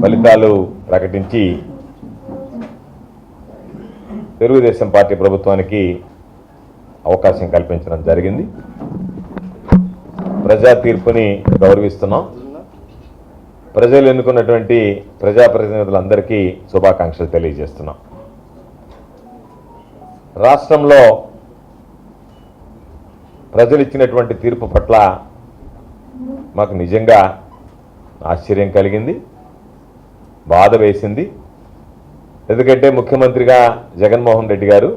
ఫలితాలు ప్రకటించి తెలుగుదేశం పార్టీ ప్రభుత్వానికి అవకాశం కల్పించడం జరిగింది. ప్రజా తీర్పుని గౌరవిస్తున్నాం. ప్రజలు ఎన్నుకున్నటువంటి ప్రజాప్రతినిధులందరికీ శుభాకాంక్షలు తెలియజేస్తున్నాం. రాష్ట్రంలో ప్రజలు ఇచ్చినటువంటి తీర్పు పట్ల మాకు నిజంగా ఆశ్చర్యం కలిగింది బాధ వేసింది. ఎందుకంటే ముఖ్యమంత్రిగా జగన్మోహన్ రెడ్డి గారు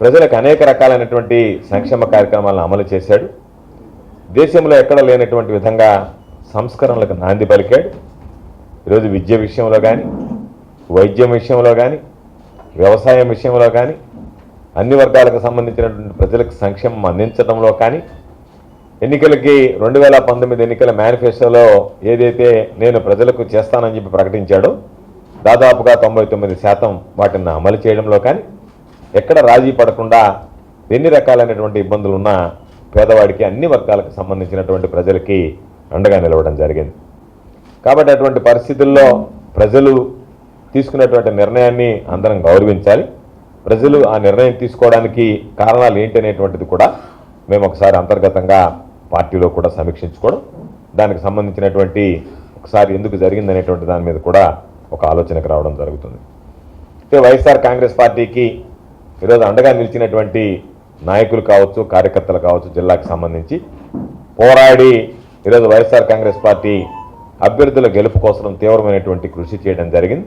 ప్రజలకు అనేక రకాలైనటువంటి సంక్షేమ కార్యక్రమాలను అమలు చేశాడు. దేశంలో ఎక్కడ లేనటువంటి విధంగా సంస్కరణలకు నాంది పలికాడు. ఈరోజు విద్య విషయంలో కానీ వైద్యం విషయంలో కానీ వ్యవసాయం విషయంలో కానీ అన్ని వర్గాలకు సంబంధించినటువంటి ప్రజలకు సంక్షేమం అందించడంలో కానీ ఎన్నికలకి రెండు వేల పంతొమ్మిది ఎన్నికల మేనిఫెస్టోలో ఏదైతే నేను ప్రజలకు చేస్తానని చెప్పి ప్రకటించాడో దాదాపుగా తొంభై తొమ్మిది శాతం వాటిని అమలు చేయడంలో కానీ ఎక్కడ రాజీ పడకుండా ఎన్ని రకాలైనటువంటి ఇబ్బందులు ఉన్నా పేదవాడికి అన్ని వర్గాలకు సంబంధించినటువంటి ప్రజలకి అండగా నిలవడం జరిగింది. కాబట్టి అటువంటి పరిస్థితుల్లో ప్రజలు తీసుకున్నటువంటి నిర్ణయాన్ని అందరం గౌరవించాలి. ప్రజలు ఆ నిర్ణయం తీసుకోవడానికి కారణాలు ఏంటి అనేటువంటిది కూడా మేము ఒకసారి అంతర్గతంగా పార్టీలో కూడా సమీక్షించుకోవడం దానికి సంబంధించినటువంటి ఒకసారి ఎందుకు జరిగిందనేటువంటి దాని మీద కూడా ఒక ఆలోచనకు రావడం జరుగుతుంది. అయితే వైఎస్ఆర్ కాంగ్రెస్ పార్టీకి ఈరోజు అండగా నిలిచినటువంటి నాయకులు కావచ్చు కార్యకర్తలు కావచ్చు జిల్లాకు సంబంధించి పోరాడి ఈరోజు వైఎస్ఆర్ కాంగ్రెస్ పార్టీ అభ్యర్థుల గెలుపు కోసం తీవ్రమైనటువంటి కృషి చేయడం జరిగింది.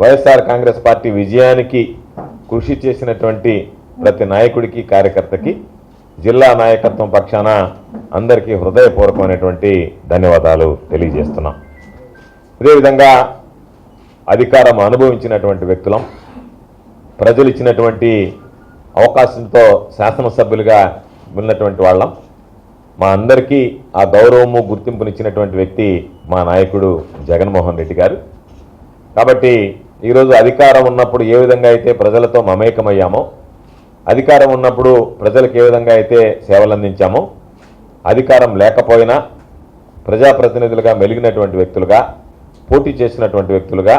వైఎస్ఆర్ కాంగ్రెస్ పార్టీ విజయానికి కృషి చేసినటువంటి ప్రతి నాయకుడికి కార్యకర్తకి జిల్లా నాయకత్వం పక్షాన అందరికీ హృదయపూర్వకమైనటువంటి ధన్యవాదాలు తెలియజేస్తున్నాం. అదేవిధంగా అధికారం అనుభవించినటువంటి వ్యక్తులం ప్రజలు ఇచ్చినటువంటి అవకాశంతో శాసనసభ్యులుగా ఉన్నటువంటి వాళ్ళం మా అందరికీ ఆ గౌరవము గుర్తింపునిచ్చినటువంటి వ్యక్తి మా నాయకుడు జగన్మోహన్ రెడ్డి గారు. కాబట్టి ఈరోజు అధికారం ఉన్నప్పుడు ఏ విధంగా అయితే ప్రజలతో మమేకమయ్యామో అధికారం ఉన్నప్పుడు ప్రజలకు ఏ విధంగా అయితే సేవలు అందించామో అధికారం లేకపోయినా ప్రజాప్రతినిధులుగా మెలిగినటువంటి వ్యక్తులుగా పోటీ చేసినటువంటి వ్యక్తులుగా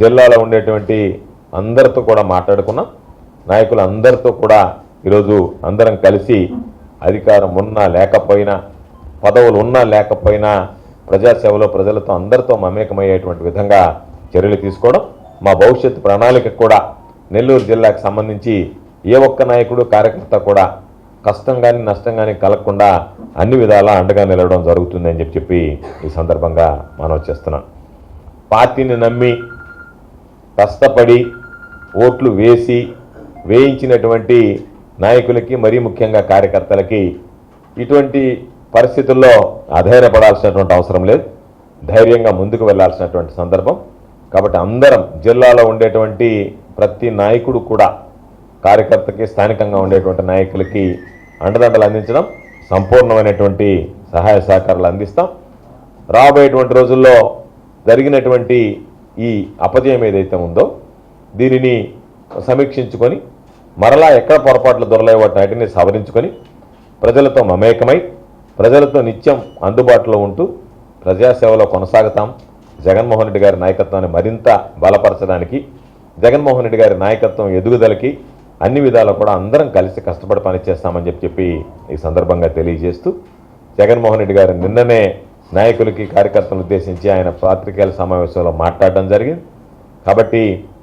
జిల్లాలో ఉండేటువంటి అందరితో కూడా మాట్లాడుకున్నాం. నాయకులు అందరితో కూడా ఈరోజు అందరం కలిసి అధికారం ఉన్నా లేకపోయినా పదవులు ఉన్నా లేకపోయినా ప్రజాసేవలో ప్రజలతో అందరితో మమేకమయ్యేటువంటి విధంగా చర్యలు తీసుకోవడం మా భవిష్యత్ ప్రణాళిక కూడా. నెల్లూరు జిల్లాకు సంబంధించి ఏ ఒక్క నాయకుడు కార్యకర్త కూడా కష్టం కానీ నష్టం కానీ కలగకుండా అన్ని విధాలా అండగా నిలవడం జరుగుతుంది అని చెప్పి చెప్పి ఈ సందర్భంగా మనం చేస్తున్నాం. పార్టీని నమ్మి కష్టపడి ఓట్లు వేసి వేయించినటువంటి నాయకులకి మరీ ముఖ్యంగా కార్యకర్తలకి ఇటువంటి పరిస్థితుల్లో అధైర్యపడాల్సినటువంటి అవసరం లేదు. ధైర్యంగా ముందుకు వెళ్ళాల్సినటువంటి సందర్భం. కాబట్టి అందరం జిల్లాలో ఉండేటువంటి ప్రతి నాయకుడు కూడా కార్యకర్తకి స్థానికంగా ఉండేటువంటి నాయకులకి అండదండలు అందించడం సంపూర్ణమైనటువంటి సహాయ సహకారాలు అందిస్తాం. రాబోయేటువంటి రోజుల్లో జరిగినటువంటి ఈ అపజయం ఏదైతే ఉందో దీనిని సమీక్షించుకొని మరలా ఎక్కడ పొరపాట్లు దొరలేవో వాటిని సవరించుకొని ప్రజలతో మమేకమై ప్రజలతో నిత్యం అందుబాటులో ఉంటూ ప్రజాసేవలో కొనసాగుతాం. జగన్మోహన్ రెడ్డి గారి నాయకత్వాన్ని మరింత బలపరచడానికి జగన్మోహన్ రెడ్డి గారి నాయకత్వం ఎదుగుదలకి అన్ని విధాలు కూడా అందరం కలిసి కష్టపడి పనిచేస్తామని చెప్పి చెప్పి ఈ సందర్భంగా తెలియజేస్తూ జగన్మోహన్ రెడ్డి గారు నిన్ననే నాయకులకి కార్యకర్తలను ఉద్దేశించి ఆయన పాత్రికేయుల సమావేశంలో మాట్లాడడం జరిగింది. కాబట్టి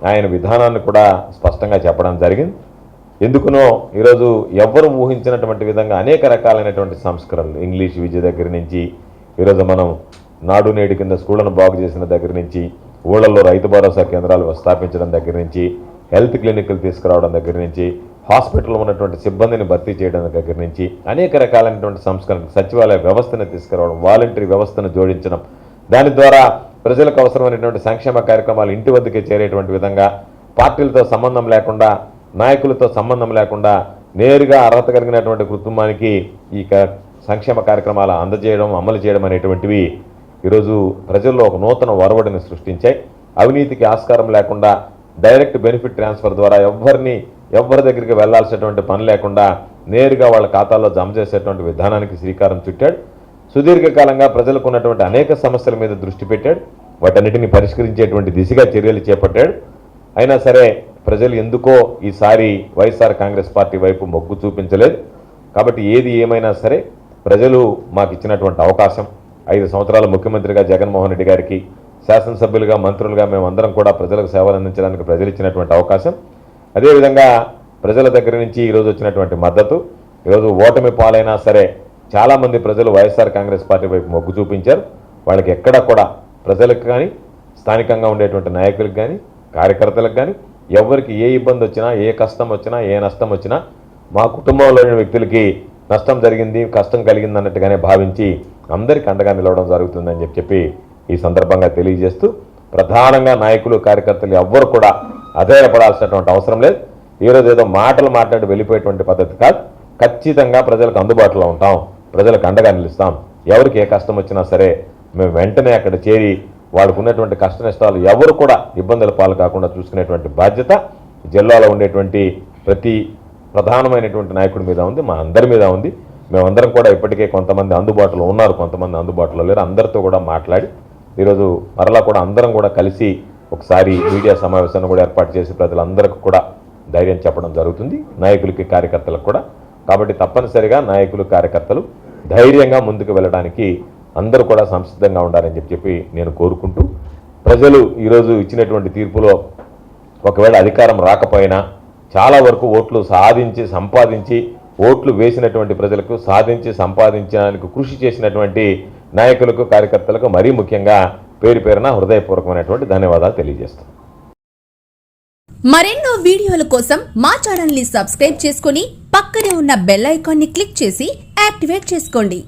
ఆయన విధానాన్ని కూడా స్పష్టంగా చెప్పడం జరిగింది. ఎందుకునో ఈరోజు ఎవ్వరు ఊహించినటువంటి విధంగా అనేక రకాలైనటువంటి సంస్కరణలు. ఇంగ్లీష్ విద్య దగ్గర నుంచి ఈరోజు మనం నాడు నేడు కింద స్కూళ్ళను బాగు చేసిన దగ్గర నుంచి ఊళ్ళల్లో రైతు భరోసా కేంద్రాలు స్థాపించడం దగ్గర నుంచి హెల్త్ క్లినిక్లు తీసుకురావడం దగ్గర నుంచి హాస్పిటల్లో ఉన్నటువంటి సిబ్బందిని భర్తీ చేయడం దగ్గర నుంచి అనేక రకాలైనటువంటి సంస్కరణ సచివాలయ వ్యవస్థను తీసుకురావడం వాలంటరీ వ్యవస్థను జోడించడం దాని ద్వారా ప్రజలకు అవసరమైనటువంటి సంక్షేమ కార్యక్రమాలు ఇంటి వద్దకే చేరేటువంటి విధంగా పార్టీలతో సంబంధం లేకుండా నాయకులతో సంబంధం లేకుండా నేరుగా అర్హత కలిగినటువంటి కుటుంబానికి ఈ క- సంక్షేమ కార్యక్రమాలు అందజేయడం అమలు చేయడం అనేటువంటివి ఈరోజు ప్రజల్లో ఒక నూతన ఒరవడిని సృష్టించాయి. అవినీతికి ఆస్కారం లేకుండా డైరెక్ట్ బెనిఫిట్ ట్రాన్స్ఫర్ ద్వారా ఎవరిని ఎవరి దగ్గరికి వెళ్ళాల్సినటువంటి పని లేకుండా నేరుగా వాళ్ళ ఖాతాల్లో జమ చేసేటువంటి విధానానికి శ్రీకారం చుట్టాడు. సుదీర్ఘకాలంగా ప్రజలకు ఉన్నటువంటి అనేక సమస్యల మీద దృష్టి పెట్టాడు. వాటన్నిటిని పరిష్కరించేటువంటి దిశగా చర్యలు చేపట్టాడు. అయినా సరే ప్రజలు ఎందుకో ఈసారి వైఎస్ఆర్ కాంగ్రెస్ పార్టీ వైపు మొగ్గు చూపించలేదు. కాబట్టి ఏది ఏమైనా సరే ప్రజలు మాకు ఇచ్చినటువంటి అవకాశం. ఐదు సంవత్సరాల ముఖ్యమంత్రిగా జగన్మోహన్ రెడ్డి గారికి శాసనసభ్యులుగా మంత్రులుగా మేమందరం కూడా ప్రజలకు సేవలు అందించడానికి ప్రజలు ఇచ్చినటువంటి అవకాశం. అదేవిధంగా ప్రజల దగ్గర నుంచి ఈరోజు వచ్చినటువంటి మద్దతు ఈరోజు ఓటమి పాలైనా సరే చాలామంది ప్రజలు వైఎస్ఆర్ కాంగ్రెస్ పార్టీ వైపు మొగ్గు చూపించారు. వాళ్ళకి ఎక్కడ కూడా ప్రజలకు కానీ స్థానికంగా ఉండేటువంటి నాయకులకు కానీ కార్యకర్తలకు కానీ ఎవరికి ఏ ఇబ్బంది వచ్చినా ఏ కష్టం వచ్చినా ఏ నష్టం వచ్చినా మా కుటుంబంలోని వ్యక్తులకి నష్టం జరిగింది కష్టం కలిగింది అన్నట్టుగానే భావించి అందరికీ అండగా నిలవడం జరుగుతుందని చెప్పి చెప్పి ఈ సందర్భంగా తెలియజేస్తూ ప్రధానంగా నాయకులు కార్యకర్తలు ఎవ్వరు కూడా అధైర్యపడాల్సినటువంటి అవసరం లేదు. ఈరోజు ఏదో మాటలు మాట్లాడి వెళ్ళిపోయేటువంటి పద్ధతి కాదు. ఖచ్చితంగా ప్రజలకు అందుబాటులో ఉంటాం. ప్రజలకు అండగా నిలుస్తాం. ఎవరికి ఏ కష్టం వచ్చినా సరే మేము వెంటనే అక్కడ చేరి వాళ్ళకు ఉన్నటువంటి కష్ట నష్టాలు ఎవరు కూడా ఇబ్బందుల పాలు కాకుండా చూసుకునేటువంటి బాధ్యత జిల్లాలో ఉండేటువంటి ప్రతి ప్రధానమైనటువంటి నాయకుడి మీద ఉంది మా అందరి మీద ఉంది. మేమందరం కూడా ఇప్పటికే కొంతమంది అందుబాటులో ఉన్నారు కొంతమంది అందుబాటులో లేరు. అందరితో కూడా మాట్లాడి ఈరోజు మరలా కూడా అందరం కూడా కలిసి ఒకసారి మీడియా సమావేశాన్ని కూడా ఏర్పాటు చేసి ప్రజలందరికీ కూడా ధైర్యం చెప్పడం జరుగుతుంది నాయకులకి కార్యకర్తలకు కూడా. కాబట్టి తప్పనిసరిగా నాయకులు కార్యకర్తలు ధైర్యంగా ముందుకు వెళ్ళడానికి అందరూ కూడా సంసిద్ధంగా ఉండాలని చెప్పి చెప్పి నేను కోరుకుంటూ ప్రజలు ఈరోజు ఇచ్చినటువంటి తీర్పులో ఒకవేళ అధికారం రాకపోయినా చాలా వరకు ఓట్లు సాధించి సంపాదించి ఓట్లు వేసినటువంటి ప్రజలకు సాధించి సంపాదించడానికి కృషి చేసినటువంటి నాయకులకు కార్యకర్తలకు మరీ ముఖ్యంగా పేరు పేరున హృదయపూర్వకమైనటువంటి ధన్యవాదాలు తెలియజేస్తాను మరెన్నో వీడియోల కోసం మా ఛానల్ని సబ్స్క్రైబ్ చేసుకుని పక్కనే ఉన్న బెల్ ఐకాన్ని క్లిక్ చేసి యాక్టివేట్ చేసుకోండి.